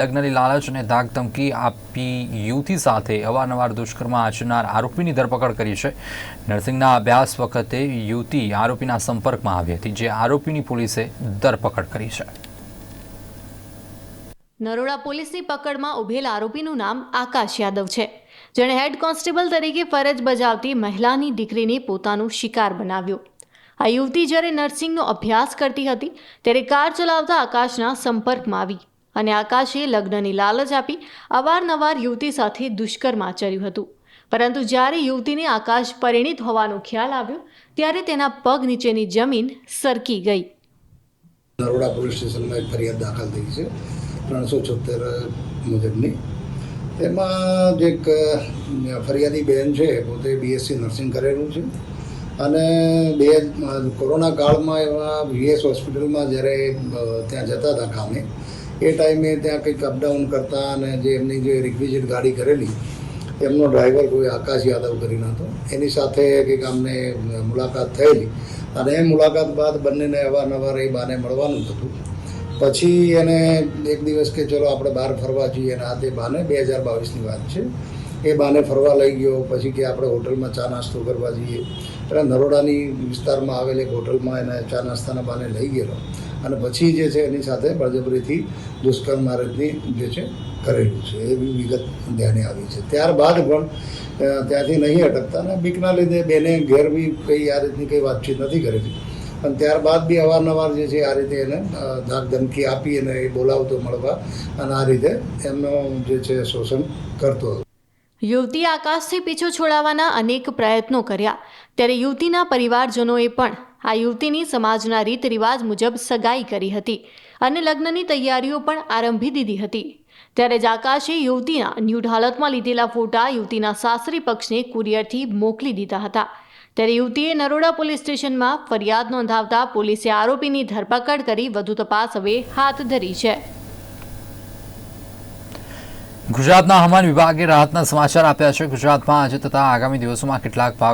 લગ્નની લાલચ અને ધાક ધમકી આપી યુવતી સાથે અવારનવાર દુષ્કર્મ આચરનાર આરોપીની ધરપકડ કરી છે. નર્સિંગના અભ્યાસ વખતે યુવતી આરોપીના સંપર્કમાં આવી હતી, જે આરોપીની પોલીસે ધરપકડ કરી છે. નરોડા પોલીસની પકડમાં ઉભેલ આરોપીનું નામ આકાશ યાદવ છે. જેણે હેડ કોન્સ્ટેબલ તરીકે ફરજ બજાવતી મહિલાની દીકરીને પોતાનું શિકાર બનાવ્યો. આ યુવતી જ્યારે નર્સિંગનો અભ્યાસ કરતી હતી, ત્યારે કાર ચલાવતા આકાશના સંપર્કમાં આવી. અને આકાશે લગ્નની લાલચ આપી અવારનવાર યુવતી સાથે દુષ્કર્મ આચર્યું હતું. પરંતુ જ્યારે યુવતીને આકાશ પરિણીત હોવાનો ખ્યાલ આવ્યો, ત્યારે તેના પગ નીચેની જમીન સરકી ગઈ. નરોડા પોલીસ સ્ટેશનમાં એક ફરિયાદ દાખલ થઈ છે, ત્રણસો છોતેર મુજબની. તેમાં જે એક ફરિયાદી બહેન છે પોતે બીએસસી નર્સિંગ કરેલું છે. અને બે કોરોના કાળમાં એવા વીએસ હોસ્પિટલમાં જ્યારે ત્યાં જતા હતા કામે એ ટાઈમે ત્યાં કંઈક અપડાઉન કરતા અને જે એમની જે રિક્વિઝિટ ગાડી કરેલી, એમનો ડ્રાઈવર કોઈ આકાશ યાદવ કરીને હતો એની સાથે કંઈક અમને મુલાકાત થયેલી અને એ મુલાકાત બાદ બંનેને અવારનવાર એ બાને મળવાનું થતું. પછી એને એક દિવસ કે ચલો આપણે બહાર ફરવા જઈએ અને આ તે બાને બે હજાર બાવીસની વાત છે. એ બાને ફરવા લઈ ગયો, પછી કે આપણે હોટલમાં ચા નાસ્તો કરવા જઈએ. એટલે નરોડાની વિસ્તારમાં આવેલ એક હોટલમાં એને ચા નાસ્તાના બાને લઈ ગયેલો. અને પછી જે છે એની સાથે બળજબરીથી દુષ્કર્મ મારજની જે છે કરેલું છે એવી વિગત ધ્યાને આવી છે. ત્યારબાદ પણ ત્યાંથી નહીં અટકતા અને બીકના લીધે બેને ઘેર બી કંઈ આ રીતની કંઈ વાતચીત નથી કરેલી. અને ત્યારબાદ બી અવારનવાર જે છે આ રીતે એને ધાક ધમકી આપી અને એ બોલાવતો મળવા અને આ રીતે એમનો જે છે શોષણ કરતો હતો. યુવતી આકાશથી પીછો છોડાવવાના અનેક પ્રયત્નો કર્યા. ત્યારે યુવતીના પરિવારજનોએ પણ આ યુવતીની સમાજના રીત રિવાજ મુજબ સગાઈ કરી હતી અને લગ્નની તૈયારીઓ પણ આરંભી દીધી હતી. ત્યારે જ આકાશે યુવતીના ન્યૂડ હાલતમાં લીધેલા ફોટા યુવતીના સાસરી પક્ષને કુરિયરથી મોકલી દીધા હતા. ત્યારે યુવતીએ નરોડા પોલીસ સ્ટેશનમાં ફરિયાદ નોંધાવતા પોલીસે આરોપીની ધરપકડ કરી વધુ તપાસ હવે હાથ ધરી છે. ગુજરાતના હવામાન વિભાગે રાહતના સમાચાર આપ્યા છે. ગુજરાતમાં આજે તથા આગામી દિવસોમાં કેટલાક ભાગો